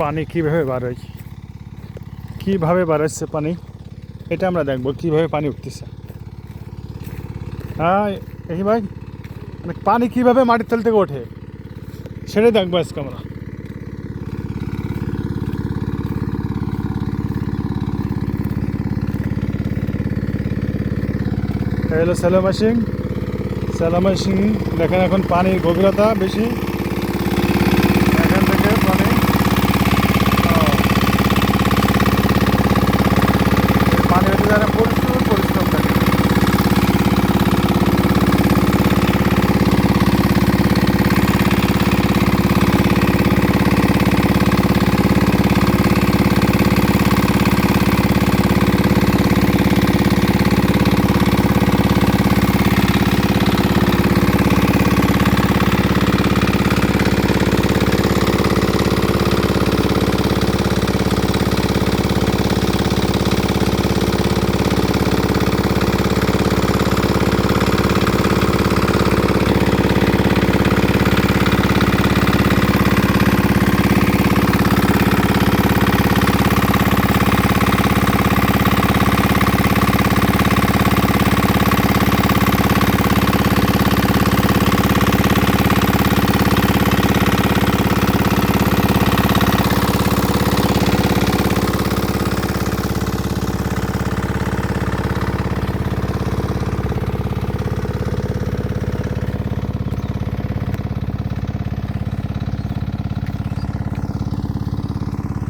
পানি কীভাবে হয় কীভাবে বার হচ্ছে পানি? এটা আমরা দেখব কীভাবে পানি উঠতেছে। হ্যাঁ এই ভাই মানে পানি কীভাবে মাটির তল থেকে ওঠে? সেটাই দেখব আজকে আমরা। Hello shallow machine shallow machine দেখেন এখন পানির গভীরতা বেশি এখান থেকে পানি ও। এই পানি হচ্ছে যারা প্রচুর পরিশ্রম থাকে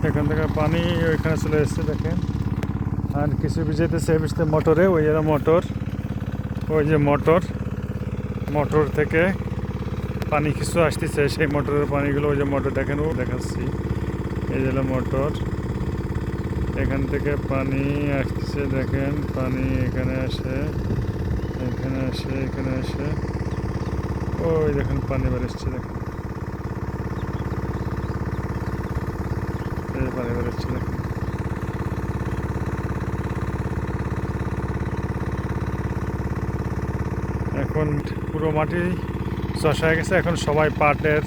এখান থেকে পানি ওইখানে চলে এসছে, দেখেন। আর কিছু ভিজেতেছে ভিজতে মোটরে ওই যে মোটর ওই যে মোটর মোটর থেকে পানি কিছু আসতেছে, সেই মোটরের পানিগুলো, ওই যে মোটর দেখেন, ও দেখাচ্ছি। এই যে মোটর এখান থেকে পানি আসতেছে, দেখেন, পানি এখানে আসে এখানে আসে এখানে আসে। ওই দেখেন, পানি বেরোচ্ছে দেখেন। পানি দেখেন এখন পুরো মাটি চষা হয়ে গেছে। এখন সবাই পাটের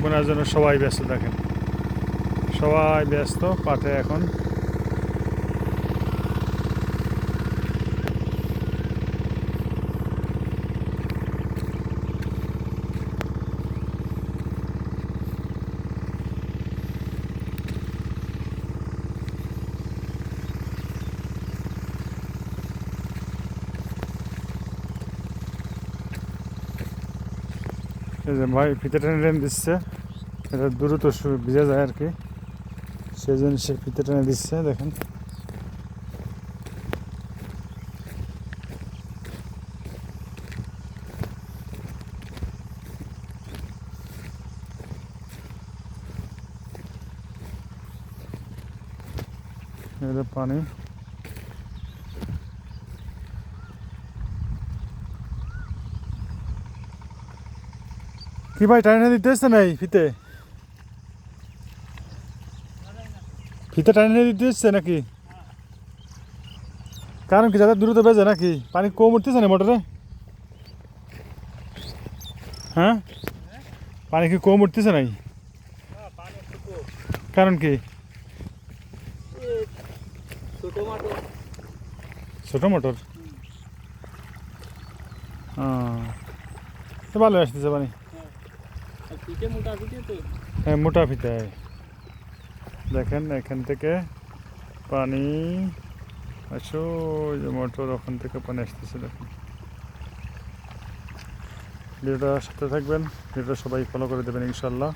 বোনার জন্য সবাই ব্যস্ত দেখেন সবাই ব্যস্ত, পাটে এখন এই যে ভাই ফিতে টেনে টেনে দিচ্ছে এটা দ্রুত সু- ভিজে যায় আর কি সেই জন্য সে ফিতে টেনে দিচ্ছে দেখেন এটা কি ভাই, টাইনে দিতে এসছে নাই ফিতে? ফিতে টাইনে দিতে এসছে নাকি? কারণ কি, যাদের দ্রুত বেজে নাকি? পানি কম উঠতেছে না মোটরে? হ্যাঁ? পানি কি কম উঠতেছে নাই? কারণ কি? ছোট মোটর। হ্যাঁ ভালো আসতেছে পানি। হ্যাঁ মোটা ফিতায় দেখেন, এখান থেকে পানি আসো যে মোটর ওখান থেকে পানি আসতেছে, দেখেন। ভিডিওটা সাথে থাকবেন, ভিডিওটা সবাই ফলো করে দেবেন ইনশাল্লাহ